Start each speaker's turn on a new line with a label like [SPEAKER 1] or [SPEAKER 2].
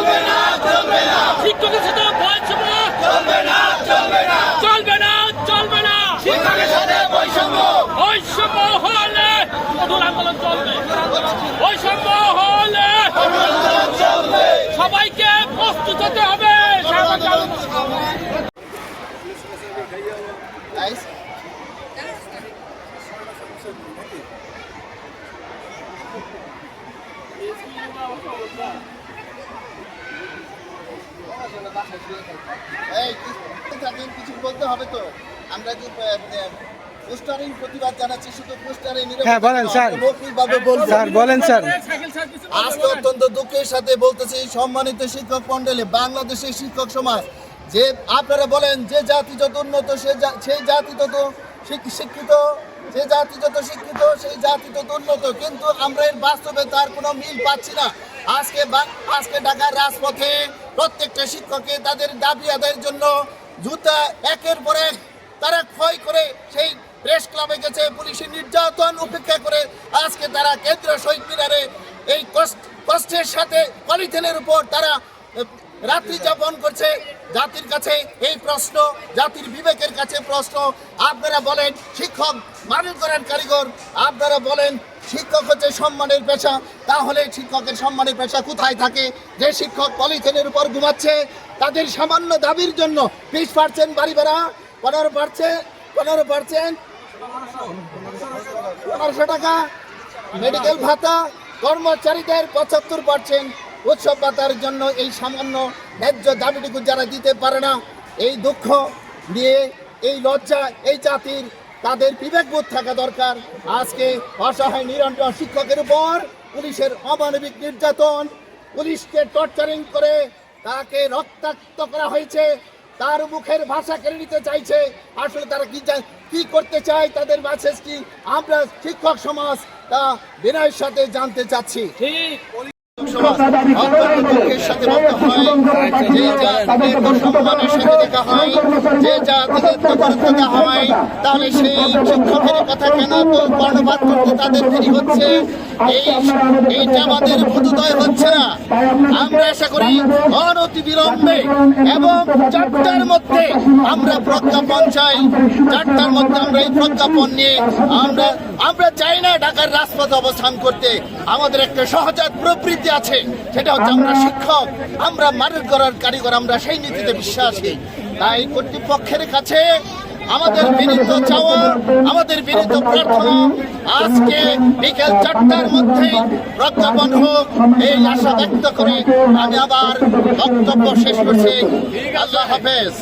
[SPEAKER 1] চলবে না চলবে না
[SPEAKER 2] শিক্ষকের সাথে বৈষম্য।
[SPEAKER 1] চলবে না চলবে না।
[SPEAKER 2] চলবে না চলবে না
[SPEAKER 1] শিক্ষকের সাথে বৈষম্য
[SPEAKER 2] বৈষম্য হলে কঠোর আন্দোলন চলবে। বৈষম্য হলে
[SPEAKER 1] চলবে
[SPEAKER 2] সবাইকে প্রস্তুত হতে হবে। আন্দোলন।
[SPEAKER 3] Guys, এই, কিছু বলতে হবে তো? আমরা যে পোস্টারিং প্রতিবাদ জানাচ্ছি শুধু পোস্টারে
[SPEAKER 4] হ্যাঁ, বলেন, স্যার।
[SPEAKER 3] মৌখিকভাবে বলব।
[SPEAKER 4] স্যার বলেন স্যার।
[SPEAKER 3] আজকে অত্যন্ত দুঃখের সাথে বলতেছি সম্মানিত শিক্ষক মন্ডলী বাংলাদেশের শিক্ষক সমাজ যে আপনারা বলেন যে জাতি যত উন্নত সে সেই জাতি তত শিক- শিক্ষিত যে জাতি যত শিক্ষিত সেই জাতি তত উন্নত। কিন্তু আমরা এর বাস্তবে তার কোনো মিল পাচ্ছি না। আজকে আজকে ঢাকার রাজপথে প্রত্যেকটা শিক্ষককে তাদের দাবি আদায়ের জন্য জুতা একের পর এক তারা ক্ষয় করে সেই প্রেস ক্লাবে গেছে। পুলিশের নির্যাতন উপেক্ষা করে আজকে তারা কেন্দ্র শহীদ মিনারে এই কষ্ট- কষ্টের সাথে পলিথিনের উপর তারা রাত্রি যাপন করছে জাতির কাছে এই প্রশ্ন, জাতির বিবেকের কাছে প্রশ্ন। আপনারা বলেন, শিক্ষক মানুষ করেন কারিগর। আপনারা বলেন, শিক্ষক হচ্ছে সম্মানের পেশা। তাহলে শিক্ষকের সম্মানের পেশা কোথায় থাকে? যে শিক্ষক পলিথিনের উপর ঘুমাচ্ছে, তাদের সামান্য দাবির জন্য বিশ পার্সেন্ট বাড়ি ভাড়া, পনেরো পার্সেন্ট পনেরো পার্সেন্ট পনেরোশো টাকা মেডিকেল ভাতা, কর্মচারীদের পঁচাত্তর পার্সেন্ট উৎসব ভাতার জন্য এই সামান্য ন্যায্য দাবিটুকু যারা দিতে পারে না, এই দুঃখ নিয়ে, এই লজ্জা, এই জাতির তাদের বিবেকবোধ থাকা দরকার। আজকে অসহায় নিরন্তর শিক্ষকের উপর পুলিশের অমানবিক নির্যাতন, পুলিশকে টর্চারিং করে তাকে রক্তাক্ত করা হয়েছে, তার মুখের ভাষা কেড়ে নিতে চাইছে। আসলে তারা কি চায় কি করতে চায়, তাদের মেসেজ কি আমরা শিক্ষক সমাজ তা বিনয়ের সাথে জানতে চাচ্ছি।
[SPEAKER 2] ঠিক।
[SPEAKER 3] যে হয় যে হয় তাহলে সেই শিক্ষকের কথা তাদের দেরি হচ্ছে এই এইটা আমাদের বোধোদয় হচ্ছে না। আমরা আশা করি অনতি বিলম্বে এবং চারটার মধ্যে আমরা প্রজ্ঞাপন চাই। চারটার মধ্যে আমরা এই প্রজ্ঞাপন নিয়ে আমরা আমরা চাই না ঢাকার রাজপথে অবস্থান করতে। আমাদের একটা সহজাত প্রবৃত্তি আছে সেটা হচ্ছে আমরা শিক্ষক আমরা মানুষ করার কারিগর আমরা সেই নীতিতে বিশ্বাসী। তাই কর্তৃপক্ষের কাছে আমাদের বিনীত চাওয়া বিনীত প্রার্থনা আজকে বিকেল চারটার মধ্যে প্রজ্ঞাপন হোক, এই আশা ব্যক্ত করে আমি আবার বক্তব্য শেষ করছি। আল্লাহ হাফেজ।